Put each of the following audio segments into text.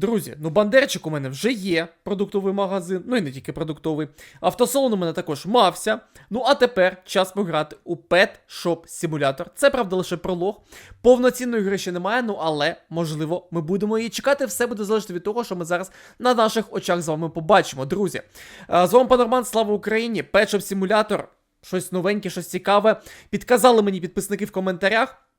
Друзі, ну бандерчик у мене вже є продуктовий магазин, ну і не тільки продуктовий. Автосалон у мене також мався. Ну а тепер час пограти у Pet Shop Simulator. Це правда лише пролог. Повноцінної гри ще немає, ну але можливо ми будемо її чекати. Все буде залежати від того, що ми зараз на наших очах з вами побачимо. Друзі, е, з вами пан слава Україні! Pet Shop Simulator. Щось новеньке, щось цікаве. Підказали мені підписники в коментарях.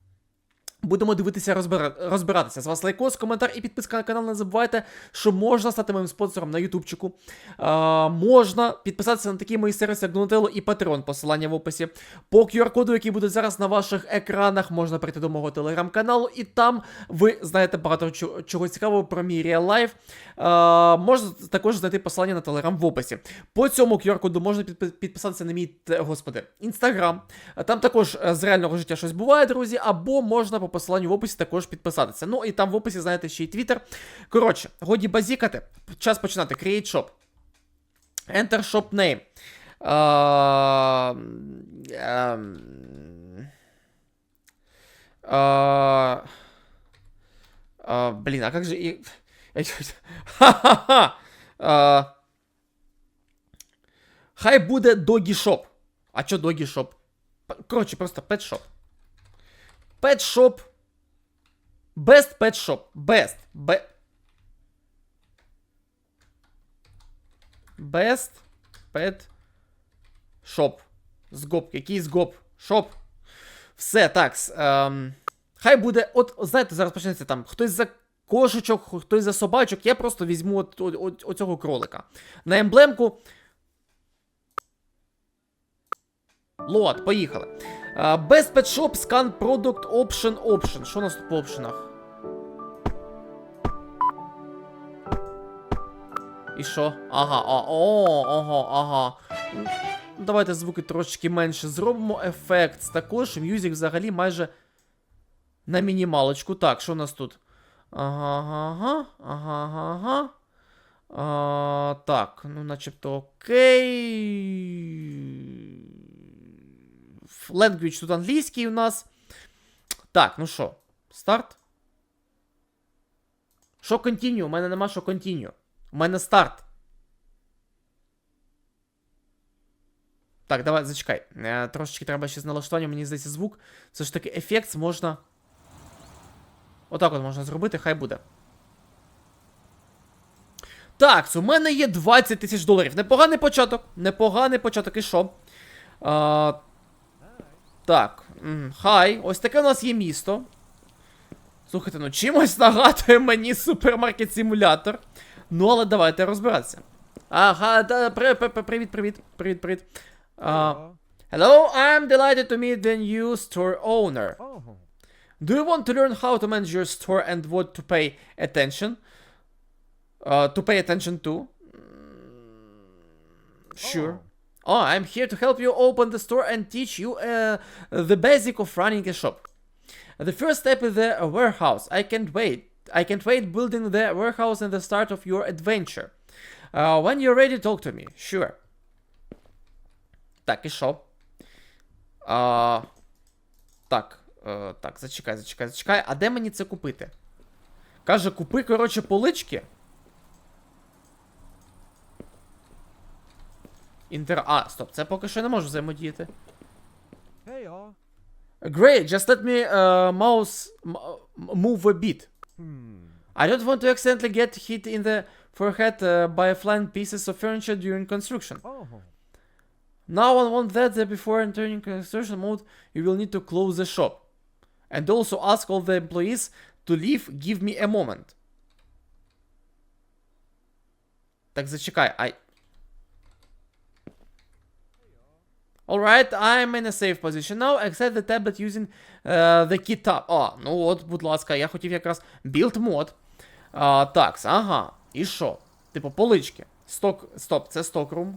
Будемо дивитися, розбира... розбиратися. З вас лайкос, коментар і підписка на канал. Не забувайте, що можна стати моїм спонсором на Ютубчику. А, можна підписатися на такі мої сервіси, як Donatello і Patreon, посилання в описі. По QR-коду, який буде зараз на ваших екранах, можна прийти до мого телеграм-каналу, і там ви знаєте багато чого цікавого про мій реал лайф. Можна також знайти посилання на телеграм в описі. По цьому QR-коду можна підписатися на мій господи, інстаграм. Там також е, з реального життя щось буває, друзі, або можна посиланню в описі також підписатися. Ну і там в описі знаєте ще й твіттер. Коротше, годі базікати. Час починати. Create shop. Enter shop name. А, ем, а, как же... і- Ха-ха-ха! Хай буде Doggy Shop. А чо Doggy Shop? Коротше, просто Pet Shop. Shop. Best Pet Shop. Best. Be... Best Pet Shop. Згоп. Який згоп? Shop. Все, так. Ем... Хай буде. От, знаєте, зараз почнеться там хтось за кошечок, хтось за собачок. Я просто візьму от, от, от, оцього кролика. На емблемку. Лот, поїхали. Best Pet Shop, Scan Product Option Option. Що у нас тут по опшенах? І що? Ага, а, о, ага, ага. Ну, Давайте звуки трошечки менше зробимо. Ефект також. Мюзик взагалі майже на мінімалочку. Так, що у нас тут? Ага, ага, ага, ага, ага. А, так, ну начебто окей. Language тут англійський у нас. Так, ну що, старт. Що continue? У мене нема що continue. У мене старт. Так, давай, зачекай. Е, трошечки треба ще з налаштуванням, мені здається, звук. Все ж таки, ефект можна. Отак от можна зробити, хай буде. Так, у мене є 20 тисяч доларів. Непоганий початок. Непоганий початок. І що? А, так. Хай. Ось таке у нас є місто. Слухайте, ну чимось нагадує мені супермаркет симулятор. Ну, але давайте розбиратися. Ага, да, при, при, при, привіт, привіт, привіт, привіт. А, hello, I'm delighted to meet the new store owner. Do you want to learn how to manage your store and what to pay attention? Uh, to pay attention to? Sure. Oh, I'm here to help you open the store and teach you uh, the basic of running a shop. The first step is the uh, warehouse. I can't wait. I can't wait building the warehouse and the start of your adventure. Uh, when you're ready, talk to me. Sure. Так, і що? А, так, е, так, зачекай, зачекай, зачекай. А де мені це купити? Каже, купи, коротше, полички. Інтер. А, стоп, це поки що не можу взаємодіяти. Hey, all. Great, just let me uh, mouse m- m- move a bit. Hmm. I don't want to accidentally get hit in the forehead uh, by flying pieces of furniture during construction. Oh. No one wants that uh, before entering construction mode, you will need to close the shop. And also ask all the employees to leave, give me a moment. Так, зачекай, I... Alright, I'm in a safe position now, accept the tablet using uh, the key tab. А, ну от, будь ласка, я хотів якраз build mod. А, так, ага, і що? Типу, полички. Сток, стоп, це stockroom.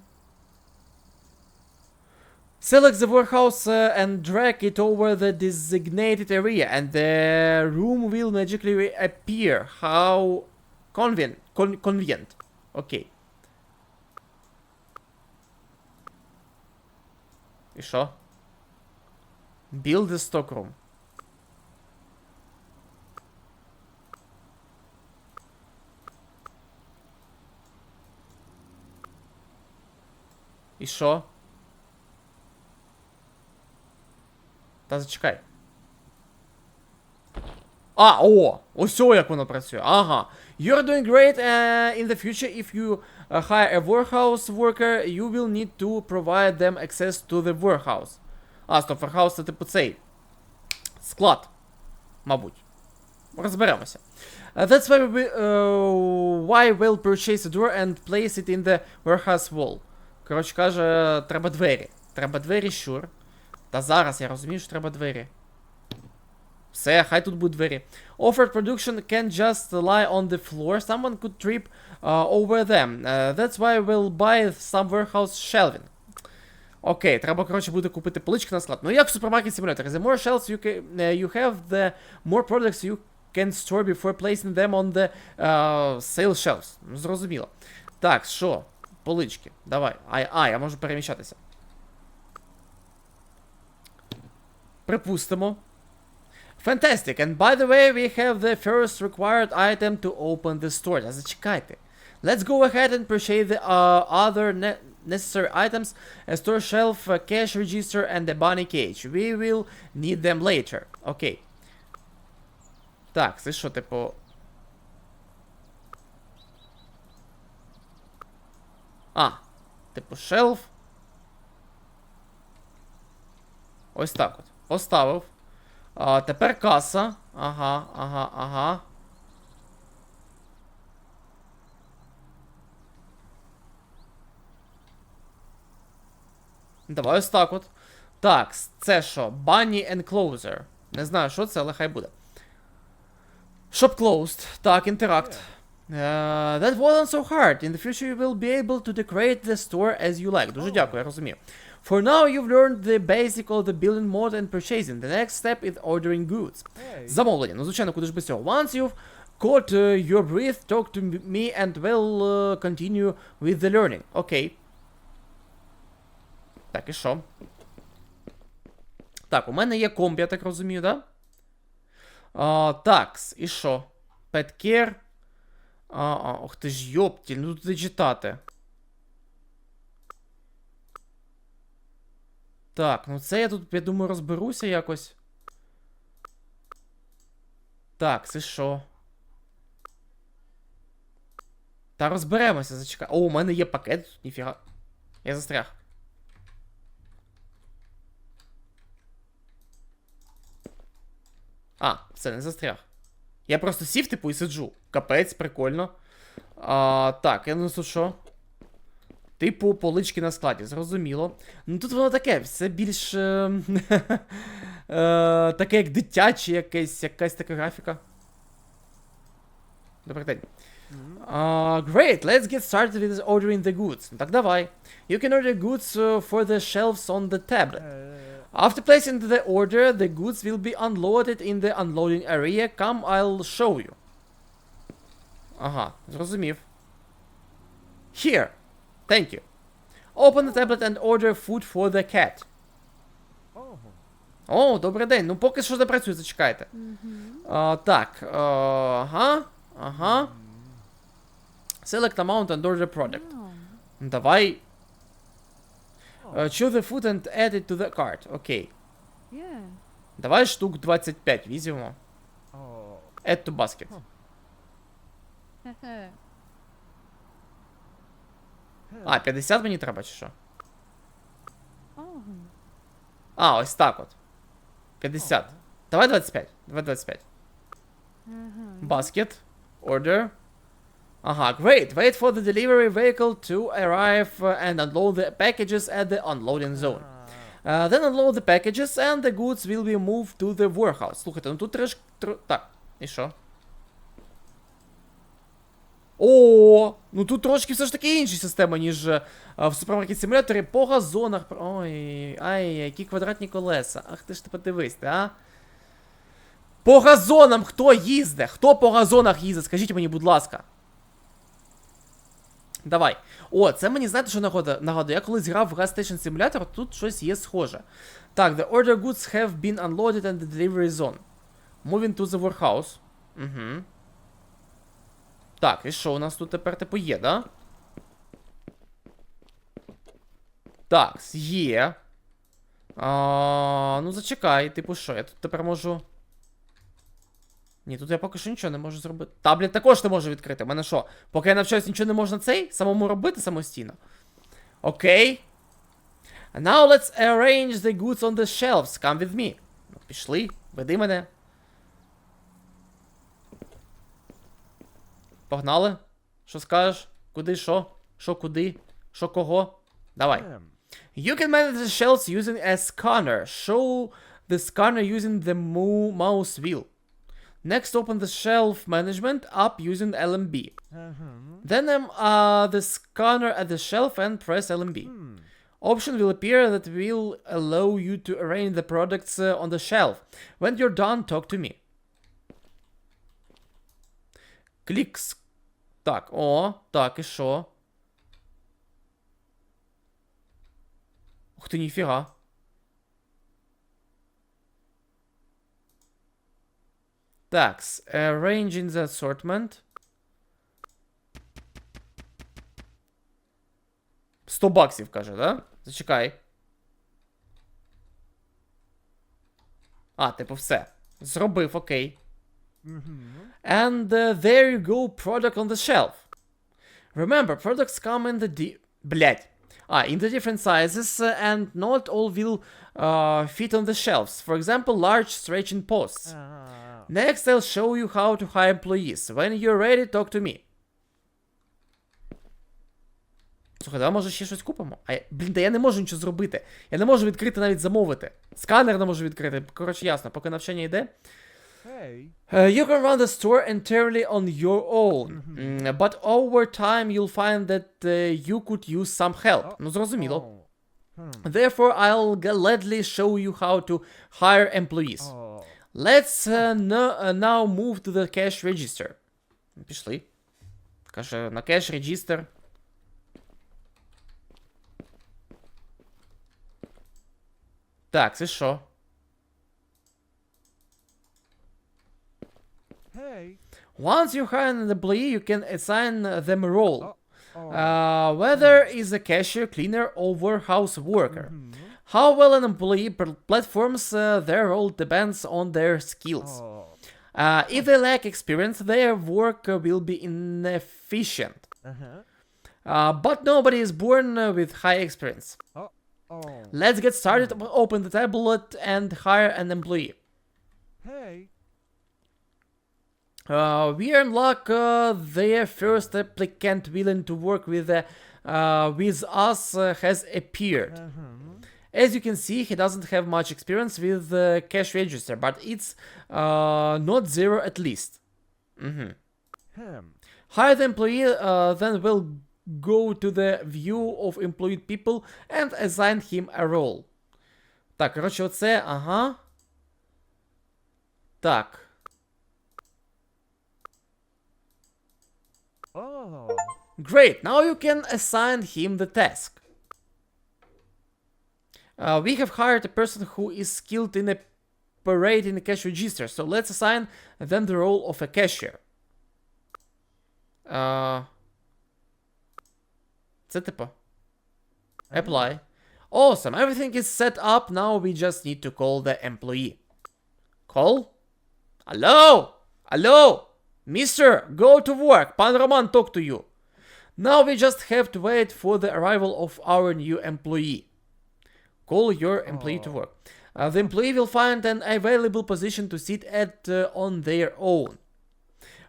Select the warehouse uh, and drag it over the designated area, and the room will magically appear. How convenient. Con convenient. Окей. І що? Build the stockroom. І що? Та зачекай. А, о! Ось о, як воно працює. Ага. You're doing great uh, in the future if you uh, hire a warehouse worker, you will need to provide them access to the warehouse. А, стоп, warehouse це типу цей. Склад. Мабуть. Розберемося. Uh, that's why we uh, why we'll purchase a door and place it in the warehouse wall. Коротше каже, треба двері. Треба двері, щур. Та зараз я розумію, що треба двері. Все, хай тут будуть двері. Offered production can just lie on the floor. Someone could trip uh, over them. Uh, that's why we'll buy some warehouse shelving. Окей, треба, коротше, буде купити полички на склад. Ну як в супермаркет симулятор. The more shelves you, can, uh, you have, the more products you can store before placing them on the uh, sale shelves. Ну, зрозуміло. Так, що? Полички. Давай. А, а, я можу переміщатися. Припустимо. Fantastic. And by the way, we have the first required item to open the store. Та зачекайте. Let's go ahead and purchase the uh, other ne necessary items, a store shelf, a cash register, and a bunny cage. We will need them later. Окей. Так, це що, типу. А, типу, шелф. Ось так от. Поставив. А, тепер каса. Ага, ага, ага. Давай ось так от. Так, це що? Bunny Enclosure. Не знаю, що це, але хай буде. Shop closed. Так, interact. Uh, that wasn't so hard. In the future you will be able to decorate the store as you like. Дуже дякую, я розумію. For now you've learned the basic of the building mode and purchasing. The next step is ordering goods. Замовлення. Ну, звичайно, куди ж без цього. Once you've caught uh, your breath, talk to me and we'll uh, continue with the learning. Окей. Okay. Так, і що? Так, у мене є комп, я так розумію, да? А, так, і що? Petkare. А, а, ох ти ж йоптіль, ну тут читати. Так, ну це я тут, я думаю, розберуся якось. Так, це що? Та розберемося, зачекай. О, у мене є пакет, тут, ніфіга. Я застряг. А, все, не застряг. Я просто сів, типу, і сиджу. Капець, прикольно. А, так, я тут що? Типу, полички на складі, зрозуміло. Ну тут воно таке, все більш. Е, е, таке, як дитяче, якесь, якась така графіка. Добрий день. Uh, great, let's get started with ordering the goods. Так, давай. You can order goods uh, for the shelves on the tablet. Uh, After placing the order, the goods will be unloaded in the unloading area. Come, I'll show you. Ага, зрозумів. Here. Thank you. Open the tablet and order food for the cat. oh. О, добрий день. Ну поки що не працює, зачекайте. А, так. а, Ага. Ага. Select amount and order product. Давай. Oh. Uh, choose the food and add it to the cart. Окей. Yeah. Давай штук 25 візьмемо. Oh. Add to basket. Heh. А, 50 мені треба чи що? oh. А, ось так от. 50. Давай 25. Давай 25. Uh-huh. Basket. Order. Ага, great. Wait for the delivery vehicle to arrive uh, and unload the packages at the unloading zone. Ah. Uh, then unload the packages and the goods will be moved to the warehouse. Слухайте, ну тут треш... Тр... Так, і що? О, ну тут трошки все ж таки інша система, ніж е, в супермаркет симуляторі по газонах. Ой, ай, які квадратні колеса. Ах ти ж ти подивись, а? По газонам хто їздить? Хто по газонах їздить? Скажіть мені, будь ласка. Давай. О, це мені знаєте, що нагадує? Я колись грав в Gas Station Simulator, тут щось є схоже. Так, the order goods have been unloaded at the delivery zone. Moving to the warehouse. Угу. Так, і що у нас тут тепер типу є, да? Так, є. А, ну зачекай, типу що, я тут тепер можу. Ні, тут я поки що нічого не можу зробити. Таблет також не можу відкрити. У мене що? Поки я навчаюсь, нічого не можна цей самому робити самостійно. Окей. Now let's arrange the goods on the shelves. Come with me. Ну, пішли, веди мене. Погнали? Що скажеш? Куди, що? Що куди? Що кого? Давай. Ahem. You can manage the shelves using a scanner. Show the scanner using the mo- mouse wheel. Next, open the shelf management app using LMB. Ahem. Then um, uh, the scanner at the shelf and press LMB. Hmm. Option will appear that will allow you to arrange the products uh, on the shelf. When you're done, talk to me. Клікс. Так, о, так, і що? Ух ти, ніфіга. Так, arranging the assortment. 100 баксів, каже, да? Зачекай. А, типу, все. Зробив, окей. Mhm. And uh, there you go, product on the shelf. Remember, products come in the di- Блять. Ah, in the different sizes, uh, and not all will uh, fit on the shelves. For example, large stretching posts. Ah. Next, I'll show you how to hire employees. When you're ready, talk to me. Слухай, давай може ще щось купимо? А я, блін, та я не можу нічого зробити. Я не можу відкрити навіть замовити. Сканер не можу відкрити. Коротше, ясно, поки навчання йде. Hey. Uh, you can run the store entirely on your own, Mm, but over time you'll find that uh, you could use some help. Oh, Ну, зрозуміло. Oh. Hmm. Therefore, I'll gladly show you how to hire employees. Oh. Let's uh, no- uh, now move to the cash register. Пішли. Каже, на cash register. Так, це що? Once you hire an employee, you can assign them a role. Oh. Oh. Uh, whether is a cashier, cleaner, or warehouse worker. Mhm. How well an employee platforms uh, their role depends on their skills. Oh. Uh, if they lack experience, their work will be inefficient. Uh-huh. Uh, but nobody is born with high experience. Let's get started. Open the tablet and hire an employee. Hey. Uh, we unlock uh, their first applicant willing to work with uh, uh, with us uh, has appeared. Uh-huh. As you can see, he doesn't have much experience with the cash register, but it's uh, not zero at least. Mhm. Hem. Hire the employee, uh, then we'll go to the view of employed people and assign him a role. Так, коротше, оце, ага. Так. Oh. Great, now you can assign him the task. Uh, we have hired a person who is skilled in operating a cash register, so let's assign them the role of a cashier. Uh, це типу. Apply. Awesome, everything is set up, now we just need to call the employee. Call? Hello? Hello? Mister, go to work. Pan Roman talk to you. Now we just have to wait for the arrival of our new employee. Call your employee to work. Uh, the employee will find an available position to sit at uh, on their own.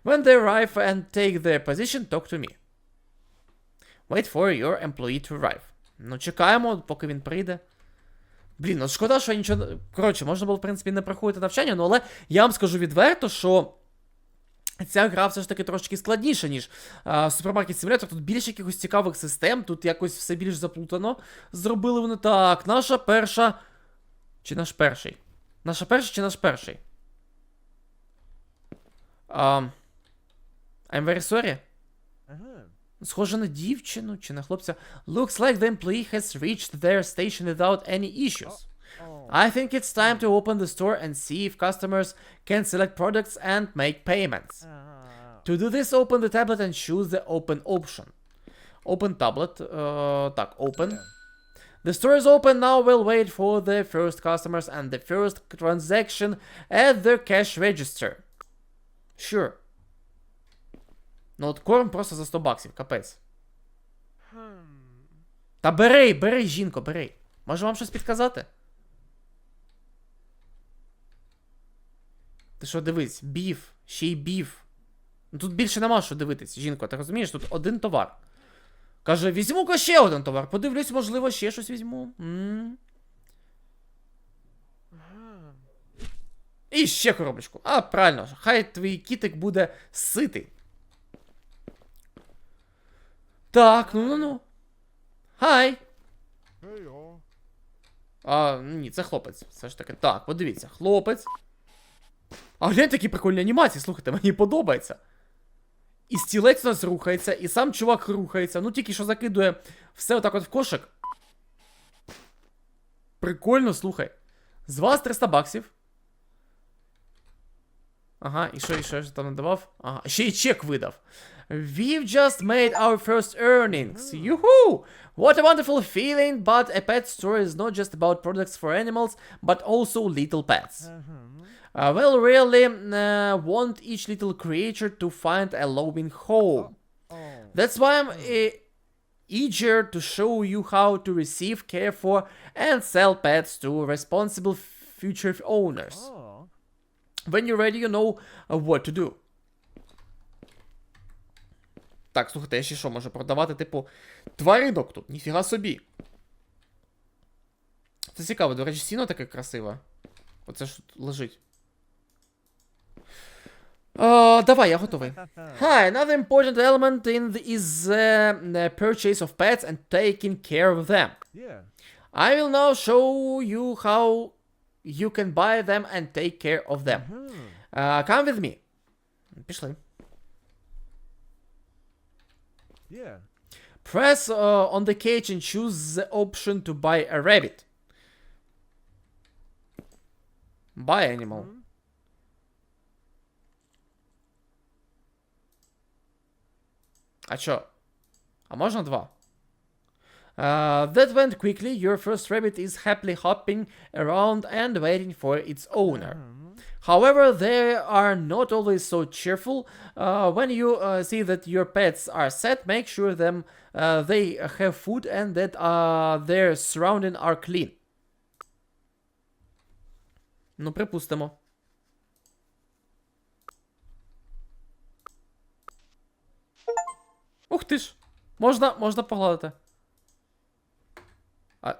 When they arrive and take their position, talk to me. Wait for your employee to arrive. Ну, чекаємо, поки він прийде. Блін, ну шкода, що я нічого. не- Коротше, можна було, в принципі, не проходити навчання, ну але я вам скажу відверто, що. Ця гра все ж таки трошки складніша, ніж супермаркет симулятор. Тут більше якихось цікавих систем, тут якось все більш заплутано. Зробили вони так. Наша перша. Чи наш перший? Наша перша чи наш перший? Um, I'm very sorry. Uh-huh. Схоже на дівчину чи на хлопця. Looks like the employee has reached their station without any issues. Oh. I think it's time to open the store and see if customers can select products and make payments. Ah. To do this, open the tablet and choose the open option. Open tablet. Uh, так, open. The store is open now. We'll wait for the first customers and the first transaction at the cash register. Sure. Ну от корм просто за 100 баксів, капець. Та бери, бери, жінко, бери. Може вам щось підказати? Ти що, дивись, біф, ще й біф. Ну тут більше нема що дивитись, жінко, ти розумієш? Тут один товар. Каже, візьму-ка ще один товар. Подивлюсь, можливо, ще щось візьму. м І ще коробочку. А, правильно, хай твій кітик буде ситий. Так, ну ну ну. Хай. А, ні, це хлопець. Все ж таки. Так, подивіться, хлопець. А глянь такі прикольні анімації, слухайте, мені подобається. І стілець у нас рухається, і сам чувак рухається. Ну тільки що закидує все отак от в кошик. Прикольно, слухай. З вас 300 баксів. Ага, і що, і що я там надавав? Ага, ще й чек видав. We've just made our first earnings. Yoo-hoo! What a wonderful feeling, but a pet store is not just about products for animals, but also little pets. Uh, we'll really uh, want each little creature to find a loving home. Oh. That's why I'm uh, eager to show you how to receive, care for, and sell pets to responsible future owners. Oh. When you're ready, you know uh, what to do. Так, слухайте, я ще що можу продавати, типу, тваринок тут, ніфіга собі. Це цікаво, до речі, сіно таке красиве. Оце ж тут лежить. Е, давай, я готовий. Hi, another important element in the, is uh, the purchase of pets and taking care of them. Yeah. I will now show you how you can buy them and take care of them. Uh, come with me. Пішли. Yeah. Press uh, on the cage and choose the option to buy a rabbit. Buy animal. А чо? А можна два? Uh, that went quickly. Your first rabbit is happily hopping around and waiting for its owner. However, they are not always so cheerful. Uh, when you uh, see that your pets are set, make sure them uh, they have food and that uh, their surroundings are clean. Ну, припустимо. Ух ти ж! Можна, можна погладити. А...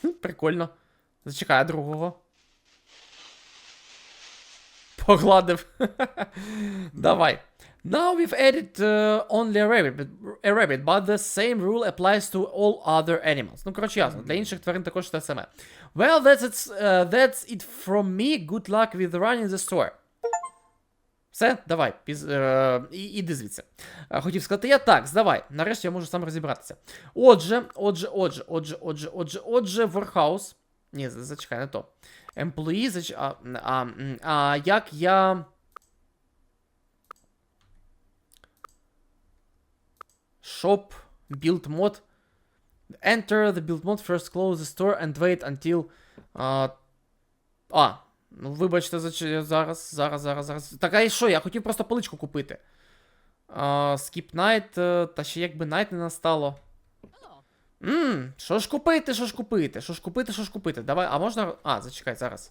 Хм, Прикольно. Зачекай другого. Погладив. Давай. Now we've added uh, only a rabbit, but, a rabbit, but the same rule applies to all other animals. Ну, коротше, ясно, для інших тварин також те саме. Well, that's it, uh, that's it from me. Good luck with running the store. Все, давай, піз, е, іди звідси. Е, Хотів сказати я так, здавай. Нарешті я можу сам розібратися. Отже, отже, отже, отже, отже, отже, отже, Warehouse. Ні, зачекай, не то. Employee, зач... а, а, а як я. Shop, build mod. Enter the build mod, first close the store and wait until. А, а ну вибачте, за зараз, зараз, зараз, зараз. Так, а і що? Я хотів просто поличку купити. А, Skip Night, е, та ще якби Night не настало. Ммм, що ж купити, що ж купити? Що ж купити, що ж купити? Давай, а можна. А, зачекай, зараз.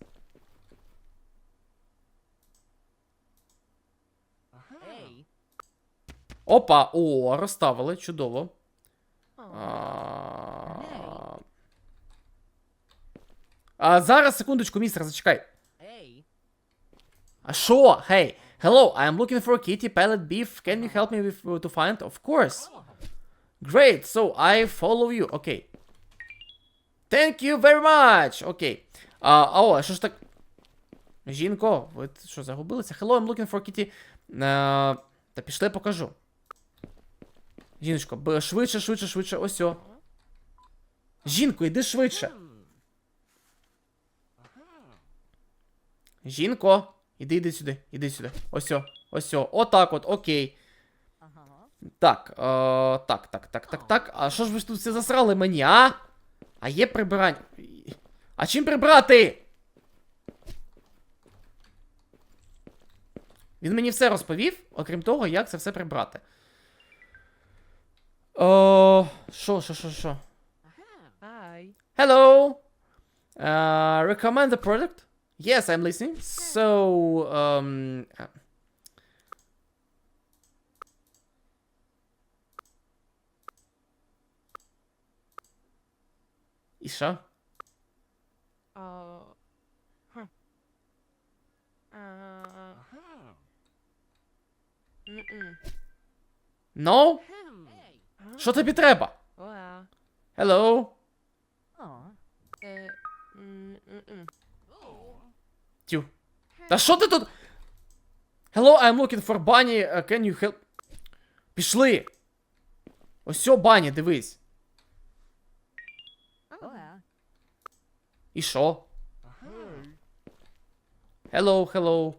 Опа! О, розставили, чудово. А... а зараз, секундочку, містер, зачекай. А що? Hey, hello, I am looking for kitty pellet beef. Can you help me with, uh, to find? Of course. Great, so I follow you. Okay. Thank you very much. Окей. А, а о, що ж так. Жінко, ви що, загубилися? Hello, I'm looking for kitty. А, та пішли покажу. Жіночко, швидше, швидше, швидше, ось о. Жінко, йди швидше. Жінко, іди, іди сюди, іди сюди. Ось о, ось о. Отак от, окей. Так, е, так, так, так, так, так. А що ж ви тут все засрали мені, а? А є прибирання. А чим прибрати? Він мені все розповів, окрім того, як це все прибрати. О, що, що, що, що? Hi. Hello. Uh, recommend the product? Yes, I'm listening. So, um. uh, І що? Uh. Huh. Uh. Aha. Mm-mm. No? Що тобі треба? Hello? Aw. Uh. Mm, mm-mm. Тю. Та що ти тут? Hello, I'm looking for Bunny. Uh, can you help? Пішли. Ось о, Бані, дивись. І що? Hello, hello.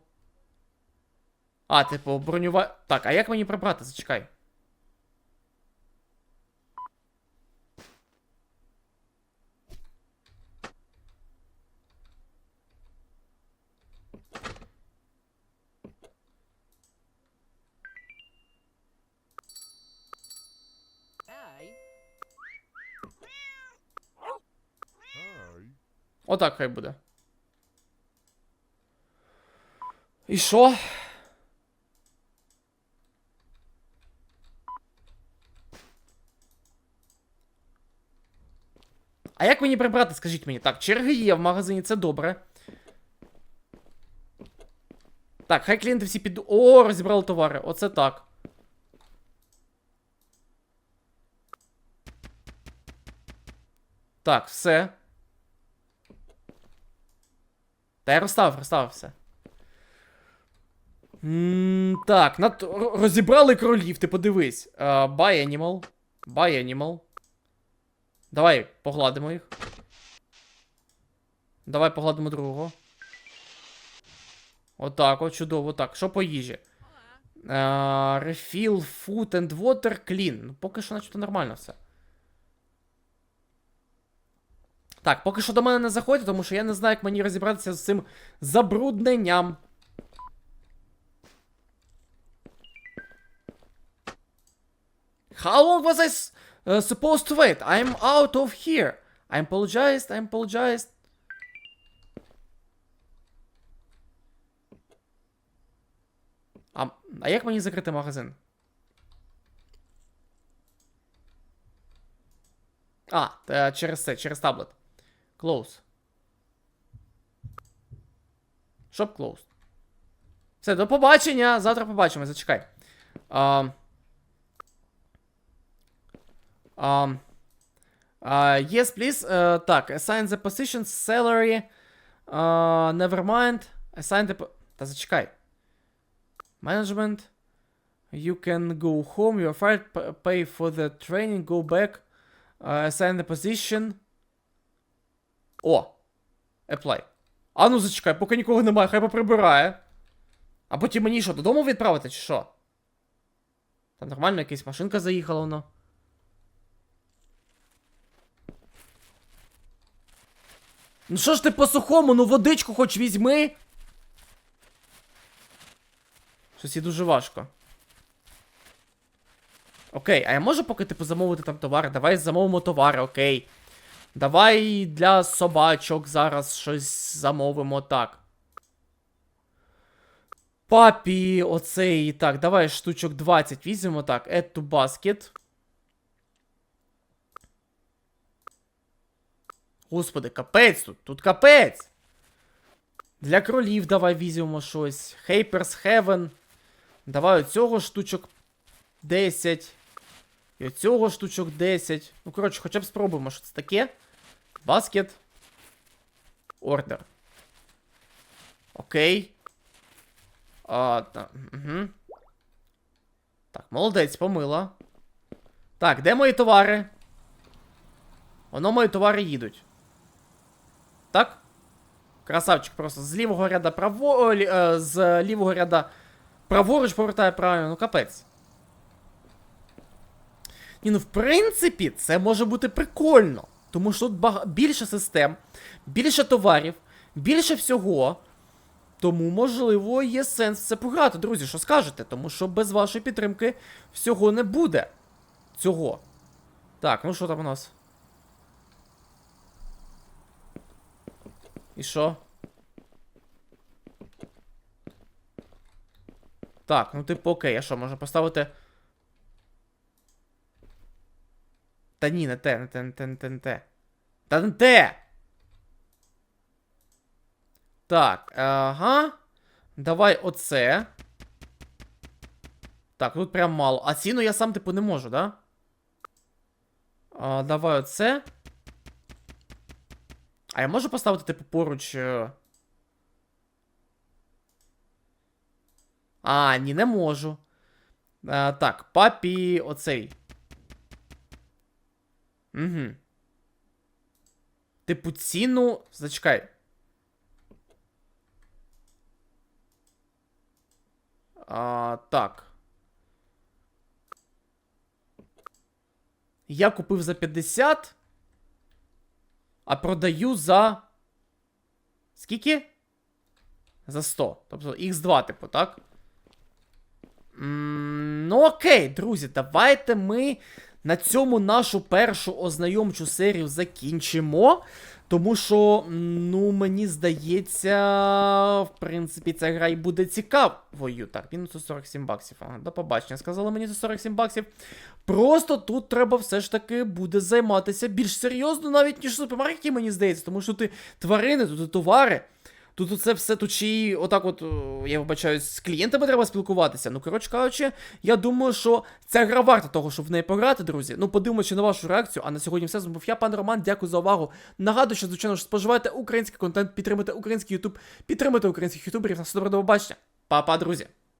А, типу, бронюва. Так, а як мені прибрати? Зачекай. Отак хай буде. І що? А як мені прибрати, скажіть мені? Так, черги є в магазині, це добре. Так, хай клієнти всі піду. О, розібрали товари. Оце так. Так, все. Та я розставив, розставив все. М, так, над... розібрали кролів, ти подивись. А, buy animal. Buy animal. Давай погладимо їх. Давай погладимо другого. Отак, от чудово, так. Що по їжі? А, refill, food and water clean. Ну, поки що, начебто, нормально все. Так, поки що до мене не заходять, тому що я не знаю, як мені розібратися з цим забрудненням. How long was I uh, supposed to wait? I'm out of here. I apologized, I apologized. А, а як мені закрити магазин? А, через це, через таблет. Close. Щоб close. Все, до побачення. Завтра побачимо, зачекай. Um, um, uh, yes, please. Uh, так, assign the position, salary. Uh, never mind. Assign the... Та зачекай. Management. You can go home, you're fired, pay for the training, go back. Uh, assign the position. О! Apply. А ну зачекай, поки нікого немає, хай поприбирає. А потім мені що, додому відправити, чи що? Та нормально, якась машинка заїхала воно. Ну що ж ти по сухому, ну водичку хоч візьми. Щось і дуже важко. Окей, а я можу поки типу замовити там товари? Давай замовимо товари, окей. Давай для собачок зараз щось замовимо так. Папі, оцей. Так, давай штучок 20 візьмемо так. Add to basket. Господи, капець тут, тут капець. Для кролів давай візьмемо щось. Hypers Heaven. Давай оцього штучок 10. І оцього штучок 10. Ну, коротше, хоча б спробуємо, що це таке. Баскет. Ордер. Окей. А, та, угу. Так, молодець, помила. Так, де мої товари? Воно мої товари їдуть. Так? Красавчик просто з лівого ряда право... е, з лівого ряда праворуч повертає правильно, ну капець. Ні, ну в принципі, це може бути прикольно. Тому що тут бага... більше систем, більше товарів, більше всього. Тому, можливо, є сенс це пограти, друзі, що скажете? Тому що без вашої підтримки всього не буде. Цього. Так, ну що там у нас? І що? Так, ну типу, окей, а що, можна поставити. Та ні, не те, не те, не те, не те, не те. Та не те! Так, ага. Давай оце. Так, тут прям мало. А ціну я сам, типу, не можу, да? А, давай оце. А я можу поставити, типу, поруч. е, А, ні, не можу. А, так, папі оцей. Угу. Типу, ціну. Зачекай. А, так. Я купив за 50. А продаю за. Скільки? За 100. Тобто Х2, типу, так? М, ну окей, друзі, давайте ми на цьому нашу першу ознайомчу серію закінчимо. Тому що, ну, мені здається, в принципі, ця гра і буде цікавою. Так, мінус 147 баксів. Ага, до побачення. Сказали мені 147 баксів. Просто тут треба все ж таки буде займатися більш серйозно, навіть ніж в супермаркеті, мені здається, тому що ти тварини, тут товари. Тут це все тут ще й отак, от, я вибачаюсь, з клієнтами треба спілкуватися. Ну, коротше кажучи, я думаю, що ця гра варта того, щоб в неї пограти, друзі. Ну, подивимося на вашу реакцію. А на сьогодні все. З був я, пан Роман. Дякую за увагу. Нагадую, що, звичайно ж, споживайте український контент, підтримуйте український Ютуб, підтримуйте українських ютуберів. На все добре до побачення. Па-па, друзі.